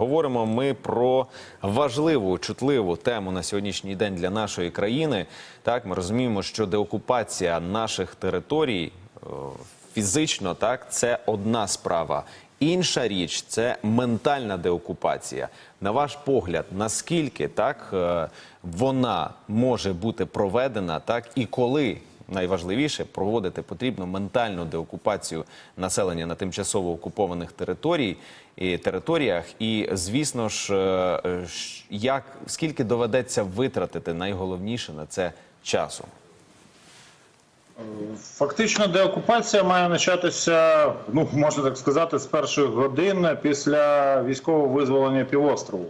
Говоримо ми про важливу чутливу тему на сьогоднішній день для нашої країни. Так, ми розуміємо, що деокупація наших територій е, фізично так це одна справа. Інша річ це ментальна деокупація. На ваш погляд, наскільки так е, вона може бути проведена, так і коли найважливіше проводити потрібно ментальну деокупацію населення на тимчасово окупованих територій і територіях. І звісно ж, е, як скільки доведеться витратити найголовніше на це часу? Фактично, деокупація має початися, ну можна так сказати, з перших годин після військового визволення півострову.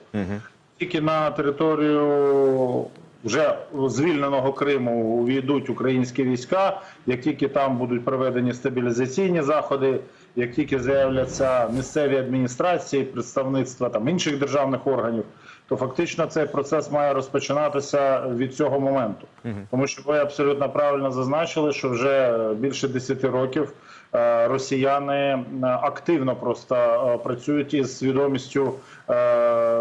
Тільки на територію вже звільненого Криму увійдуть українські війська. Як тільки там будуть проведені стабілізаційні заходи, як тільки з'являться місцеві адміністрації, представництва там інших державних органів, то фактично цей процес має розпочинатися від цього моменту. Тому що ви абсолютно правильно зазначили, що вже більше 10 років е, росіяни е, активно просто е, працюють із свідомістю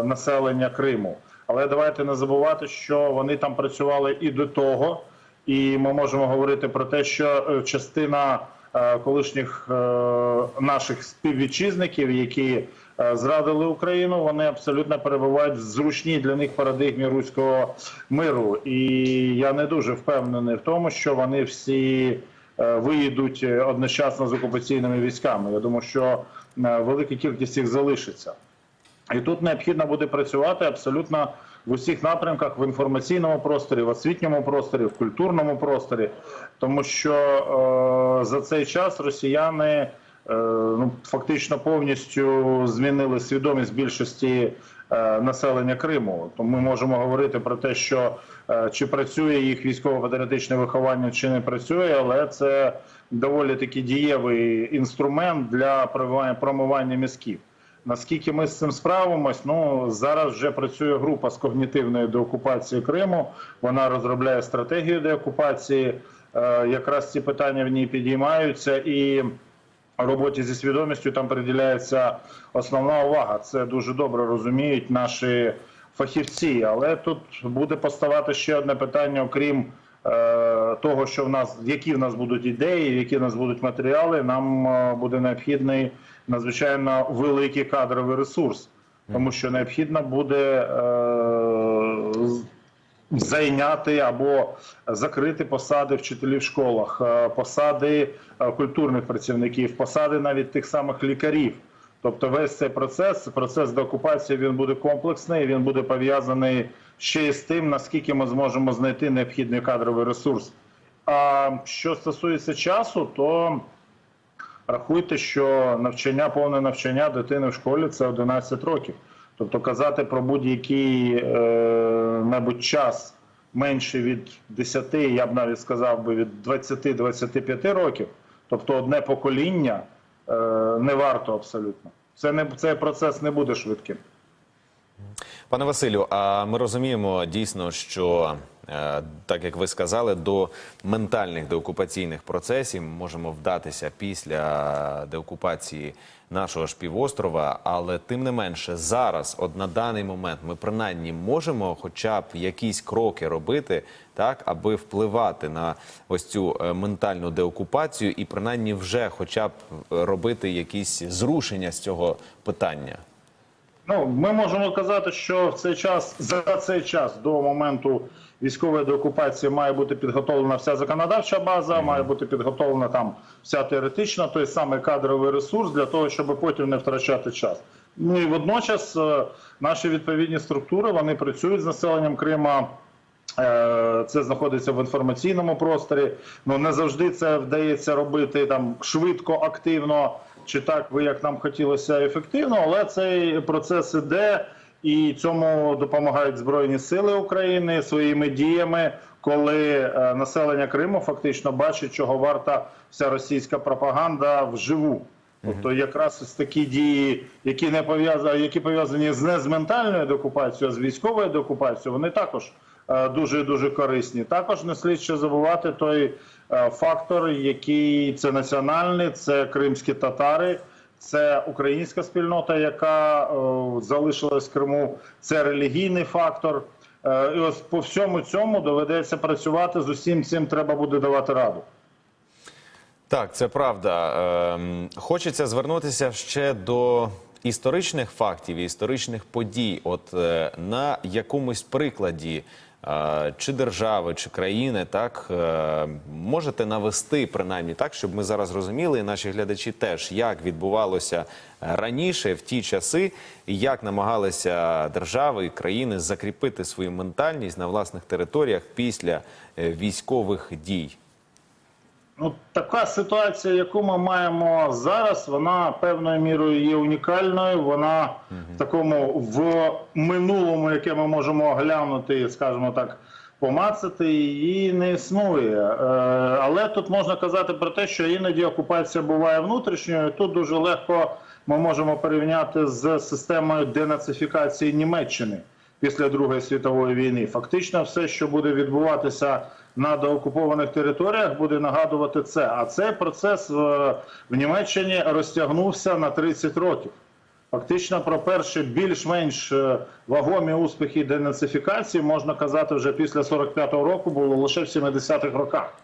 населення Криму. Але давайте не забувати, що вони там працювали і до того, і ми можемо говорити про те, що е, частина е, колишніх е, наших співвітчизників, які зрадили Україну, вони абсолютно перебувають в зручній для них парадигмі руського миру. І я не дуже впевнений в тому, що вони всі виїдуть одночасно з окупаційними військами. Я думаю, що велика кількість їх залишиться. І тут необхідно буде працювати абсолютно в усіх напрямках в інформаційному просторі, в освітньому просторі, в культурному просторі, тому що е, за цей час росіяни е, ну, фактично повністю змінили свідомість більшості е, населення Криму. Тому ми можемо говорити про те, що е, чи працює їх військово-патріотичне виховання, чи не працює, але це доволі таки дієвий інструмент для промивання- мізків. Наскільки ми з цим справимось? Ну зараз вже працює група з когнітивної деокупації Криму. Вона розробляє стратегію деокупації. Е, якраз ці питання в ній підіймаються і роботі зі свідомістю там приділяється основна увага. Це дуже добре розуміють наші фахівці. Але тут буде поставати ще одне питання, окрім того, що в нас які в нас будуть ідеї, які в нас будуть матеріали. Нам е, буде необхідний надзвичайно великий кадровий ресурс, тому що необхідно буде. Е, зайняти або закрити посади вчителів в школах, е, посади е, культурних працівників, посади навіть тих самих лікарів. Тобто весь цей процес, процес деокупації, він буде комплексний, він буде пов'язаний ще й з тим, наскільки ми зможемо знайти необхідний кадровий ресурс. А що стосується часу, то рахуйте, що навчання, повне навчання дитини в школі це 11 років. Тобто казати про будь-який е, мабуть, час менше від 10, я б навіть сказав би від 20-25 років, тобто одне покоління, е, не варто абсолютно. Це не цей процес не буде швидким. Пане Василю, а ми розуміємо дійсно, що е, так як ви сказали, до ментальних деокупаційних процесів можемо вдатися після деокупації нашого ж півострова, але тим не менше зараз, от на даний момент, ми принаймні можемо, хоча б якісь кроки робити, так аби впливати на ось цю е, ментальну деокупацію, і принаймні вже, хоча б е, робити якісь зрушення з цього питання. Ну, ми можемо казати, що в цей час за цей час до моменту військової деокупації має бути підготовлена вся законодавча база, має бути підготовлена там вся теоретична, той самий кадровий ресурс для того, щоб потім не втрачати час. Ну і водночас е, наші відповідні структури вони працюють з населенням Крима. Е, Це знаходиться в інформаційному просторі. Ну не завжди це вдається робити там швидко, активно чи так, ви як нам хотілося ефективно, але цей процес іде, і цьому допомагають Збройні Сили України своїми діями, коли е, населення Криму фактично бачить, чого варта вся російська пропаганда вживу. Тобто якраз ось такі дії, які не пов'язані, які пов'язані з не з ментальною деокупацією, а з військовою деокупацією, вони також дуже дуже корисні. Також не слід ще забувати той е, фактор, який це національний, це кримські татари, це українська спільнота, яка е, залишилась в Криму, це релігійний фактор. Е, і ось по всьому цьому доведеться працювати з усім цим треба буде давати раду. Так, це правда. Ем, Хочеться звернутися ще до історичних фактів і історичних подій. От е, на якомусь прикладі е, чи держави, чи країни, так е, можете навести принаймні так, щоб ми зараз розуміли, і наші глядачі теж, як відбувалося раніше в ті часи, і як намагалися держави і країни закріпити свою ментальність на власних територіях після е, військових дій. Ну, така ситуація, яку ми маємо зараз, вона певною мірою є унікальною. Вона в такому в минулому, яке ми можемо оглянути, скажімо так, помацати, її не існує. Е, але тут можна казати про те, що іноді окупація буває внутрішньою. Тут дуже легко ми можемо порівняти з системою денацифікації Німеччини після Другої світової війни. Фактично, все, що буде відбуватися на деокупованих територіях, буде нагадувати це. А цей процес в, в Німеччині розтягнувся на 30 років. Фактично про перші більш-менш е, вагомі успіхи денацифікації можна казати вже після 45-го року було лише в 70-х роках.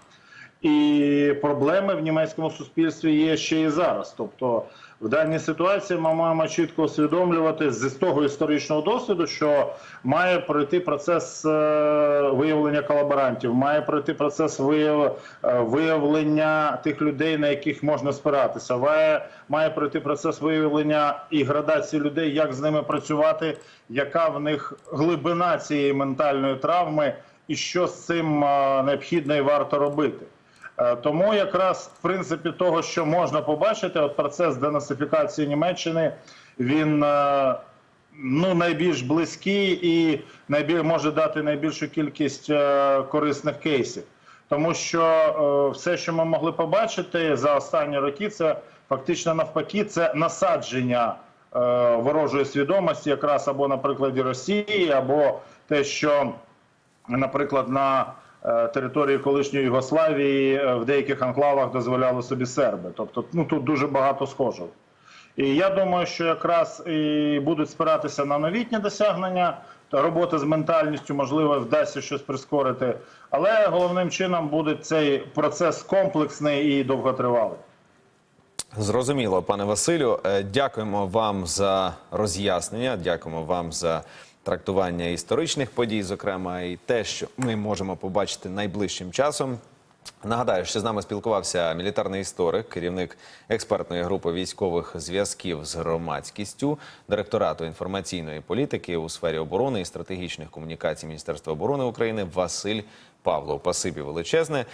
І проблеми в німецькому суспільстві є ще і зараз. Тобто, в даній ситуації ми маємо чітко усвідомлювати з того історичного досвіду, що має пройти процес е, виявлення колаборантів, має пройти процес е, виявлення тих людей, на яких можна спиратися. Має, має пройти процес виявлення і градації людей, як з ними працювати, яка в них глибина цієї ментальної травми, і що з цим е, необхідно і варто робити. Е, Тому якраз в принципі того, що можна побачити, от процес денацифікації Німеччини, він е, ну найбільш близький і найбільш може дати найбільшу кількість е, корисних кейсів. Тому що все, що ми могли побачити за останні роки, це фактично навпаки, це насадження ворожої свідомості, якраз або на прикладі Росії, або те, що наприклад, на території колишньої Югославії е, в деяких анклавах дозволяли собі серби. Тобто, ну тут дуже багато схожого. І я думаю, що якраз і будуть спиратися на новітні досягнення. Та робота з ментальністю, можливо, вдасться щось прискорити, але головним чином буде цей процес комплексний і довготривалий. Зрозуміло, пане Василю. Е, Дякуємо вам за роз'яснення. Дякуємо вам за трактування історичних подій, зокрема, і те, що ми можемо побачити найближчим часом. Нагадаю, що з нами спілкувався мілітарний історик, керівник експертної групи військових зв'язків з громадськістю, директорату інформаційної політики у сфері оборони і стратегічних комунікацій Міністерства оборони України Василь Павлов. Пасибі величезне.